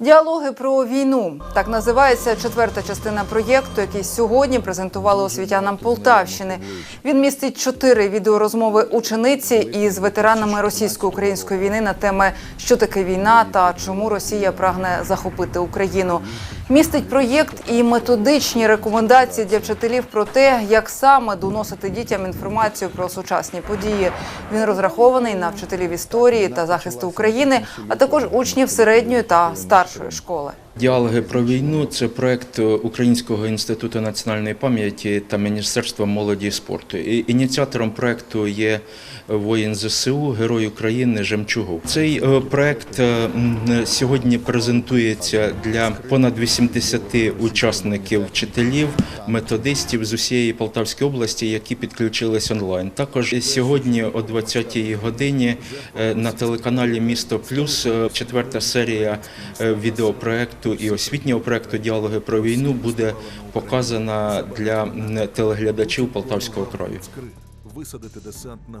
Діалоги про війну так називається четверта частина проєкту, який сьогодні презентували освітянам Полтавщини. Він містить чотири відеорозмови учениці із ветеранами російсько-української війни на теми, що таке війна та чому Росія прагне захопити Україну. Містить проєкт і методичні рекомендації для вчителів про те, як саме доносити дітям інформацію про сучасні події. Він розрахований на вчителів історії та захисту України, а також учнів середньої та старшої школи. Діалоги про війну це проект Українського інституту національної пам'яті та Міністерства молоді і спорту. Ініціатором проекту є воїн ЗСУ, герой України Жемчугов. Цей е, проект е, сьогодні презентується для понад 80 учасників, вчителів, методистів з усієї Полтавської області, які підключились онлайн. Також сьогодні о 20-й годині е, на телеканалі Місто Плюс е, четверта серія е, відеопроекту і освітнього проекту Діалоги про війну буде показана для телеглядачів Полтавського краю. висадити десант на